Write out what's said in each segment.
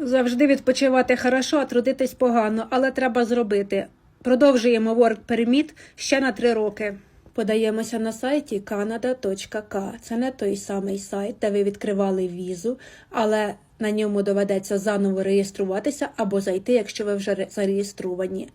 Завжди відпочивати хорошо, а трудитись погано, але треба зробити. Продовжуємо Work Permit ще на три роки. Подаємося на сайті canada.ca. Це не той самий сайт, де ви відкривали візу, але на ньому доведеться заново реєструватися або зайти, якщо ви вже зареєстровані.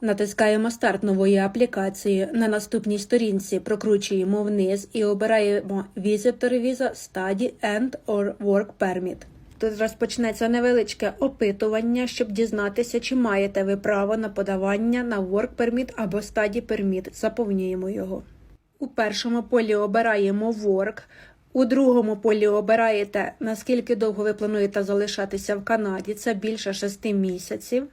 Натискаємо старт нової аплікації. На наступній сторінці прокручуємо вниз і обираємо Visitor Visa, Study and or Work Permit. Тут розпочнеться невеличке опитування, щоб дізнатися, чи маєте ви право на подавання на Work Permit або Study Permit. Заповнюємо його. У першому полі обираємо Work, у другому полі обираєте, наскільки довго ви плануєте залишатися в Канаді. Це більше 6 місяців.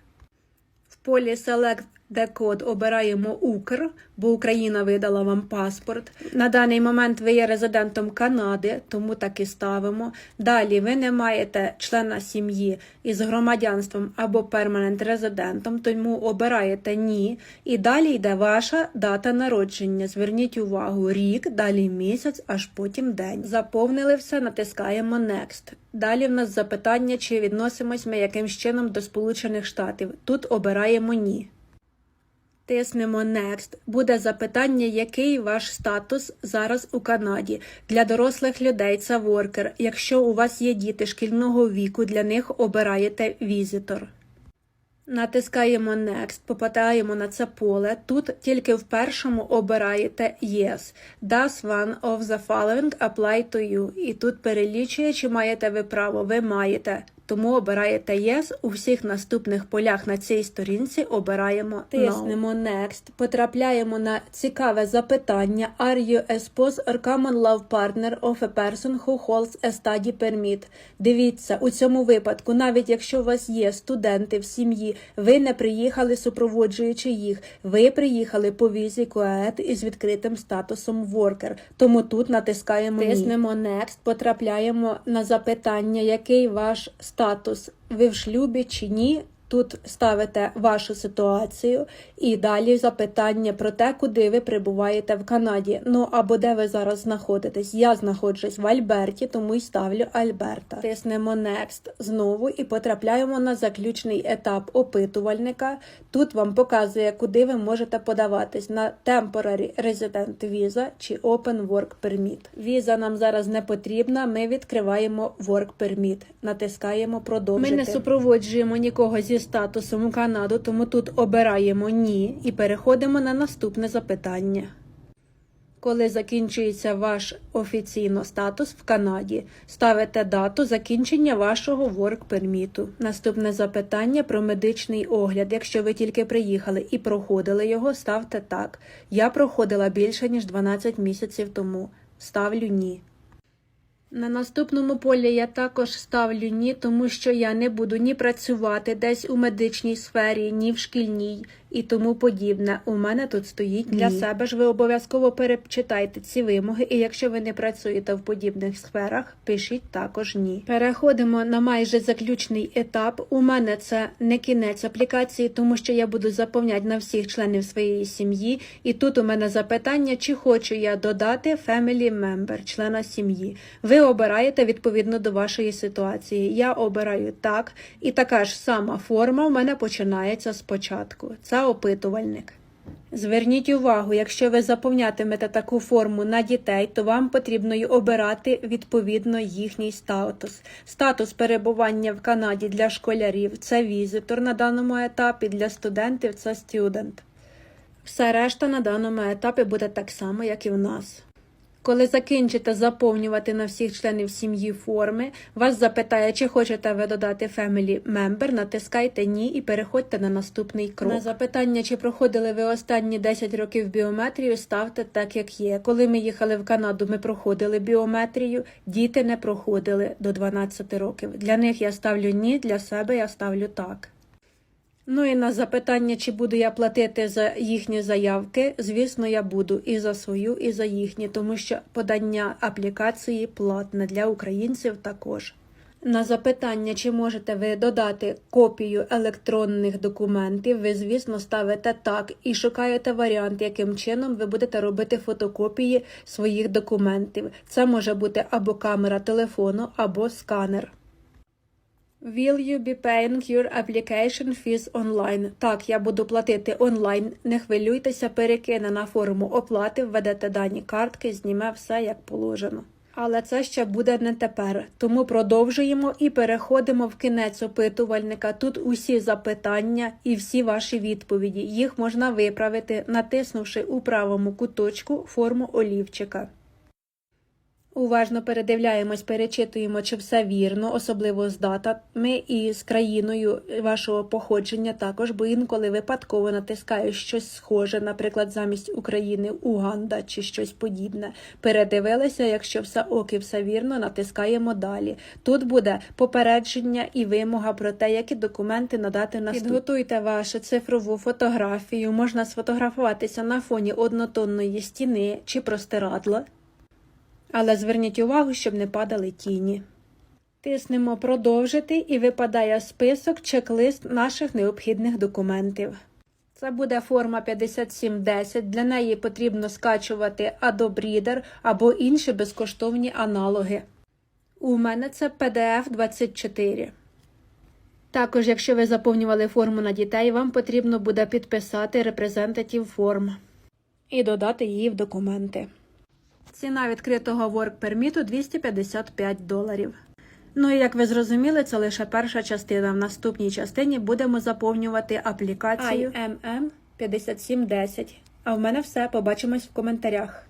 В полі Select Code обираємо Укр, бо Україна видала вам паспорт. На даний момент ви є резидентом Канади, тому так і ставимо. Далі ви не маєте члена сім'ї із громадянством або перманент резидентом, тому обираєте ні. І далі йде ваша дата народження. Зверніть увагу, рік, далі місяць, аж потім день. Заповнили все, натискаємо Next. Далі в нас запитання, чи відносимось ми якимсь чином до Сполучених Штатів. Тут обираємо ні. Тиснемо Next. Буде запитання, який ваш статус зараз у Канаді. Для дорослих людей це воркер. Якщо у вас є діти шкільного віку, для них обираєте візитор. Натискаємо Next, попадаємо на це поле. Тут тільки в першому обираєте Yes. Does one of the following apply to you? І тут перелічує, чи маєте ви право. Ви маєте. Тому обираєте Yes. У всіх наступних полях на цій сторінці обираємо No. Тиснемо Next. Потрапляємо на цікаве запитання. Are you a spouse or common law partner of a person who holds a study permit? Дивіться, у цьому випадку, навіть якщо у вас є студенти в сім'ї, ви не приїхали супроводжуючи їх. Ви приїхали по візі КУЕТ із відкритим статусом worker. Тому тут натискаємо Тиснемо Next, потрапляємо на запитання, який ваш статус, ви в шлюбі чи ні. Тут ставите вашу ситуацію і далі запитання про те, куди ви прибуваєте в Канаді. Ну або де ви зараз знаходитесь. Я знаходжусь в Альберті, тому й ставлю Альберта. Тиснемо Next знову і потрапляємо на заключний етап опитувальника. Тут вам показує, куди ви можете подаватись на Temporary Resident Visa чи Open Work Permit. Віза нам зараз не потрібна. Ми відкриваємо Work Permit. Натискаємо продовжити. Ми не супроводжуємо нікого зі статусом у Канаду, тому тут обираємо ні і переходимо на наступне запитання. Коли закінчується ваш офіційно статус в Канаді, ставите дату закінчення вашого work перміту. Наступне запитання про медичний огляд. Якщо ви тільки приїхали і проходили його, ставте так. Я проходила більше ніж 12 місяців тому. Ставлю ні. На наступному полі я також ставлю ні, тому що я не буду ні працювати десь у медичній сфері, ні в шкільній і тому подібне. У мене тут стоїть для Ні. себе ж ви обов'язково перечитайте ці вимоги, і якщо ви не працюєте в подібних сферах, пишіть також ні. Переходимо на майже заключний етап. У мене це не кінець аплікації, тому що я буду заповняти на всіх членів своєї сім'ї. І тут у мене запитання, чи хочу я додати family member, члена сім'ї. Ви обираєте відповідно до вашої ситуації. Я обираю так, і така ж сама форма в мене починається спочатку. Це опитувальник. Зверніть увагу, якщо ви заповнятимете таку форму на дітей, то вам потрібно й обирати відповідно їхній статус. Статус перебування в Канаді для школярів це візитор на даному етапі, для студентів це студент. Все решта на даному етапі буде так само, як і в нас. Коли закінчите заповнювати на всіх членів сім'ї форми, вас запитає, чи хочете ви додати Family Member, натискайте ні і переходьте на наступний крок. На запитання, чи проходили ви останні 10 років біометрію, ставте так, як є. Коли ми їхали в Канаду, ми проходили біометрію, діти не проходили до 12 років. Для них я ставлю ні, для себе я ставлю так. Ну і на запитання, чи буду я платити за їхні заявки, звісно, я буду і за свою, і за їхні, тому що подання аплікації платне для українців також. На запитання, чи можете ви додати копію електронних документів, ви, звісно, ставите так і шукаєте варіант, яким чином ви будете робити фотокопії своїх документів. Це може бути або камера телефону, або сканер. Will you be paying your application fees online? Так, я буду платити онлайн. Не хвилюйтеся, перекине на форму оплати, введете дані картки, зніме все як положено. Але це ще буде не тепер. Тому продовжуємо і переходимо в кінець опитувальника. Тут усі запитання і всі ваші відповіді. Їх можна виправити, натиснувши у правому куточку форму олівчика. Уважно передивляємось, перечитуємо, чи все вірно, особливо з датами і з країною вашого походження також, бо інколи випадково натискаєш щось схоже, наприклад, замість України Уганда чи щось подібне. Передивилися, якщо все ок і все вірно, натискаємо далі. Тут буде попередження і вимога про те, які документи надати на Підготуйте вашу цифрову фотографію. Можна сфотографуватися на фоні однотонної стіни чи простирадла. Але зверніть увагу, щоб не падали тіні. Тиснемо продовжити і випадає список чек-лист наших необхідних документів. Це буде форма 5710. Для неї потрібно скачувати Adobe Reader або інші безкоштовні аналоги. У мене це PDF 24. Також, якщо ви заповнювали форму на дітей, вам потрібно буде підписати Representative Form і додати її в документи. Ціна відкритого Work Permit 255 доларів. Ну і як ви зрозуміли, це лише перша частина. В наступній частині будемо заповнювати аплікацію IMM 5710. А в мене все. Побачимось в коментарях.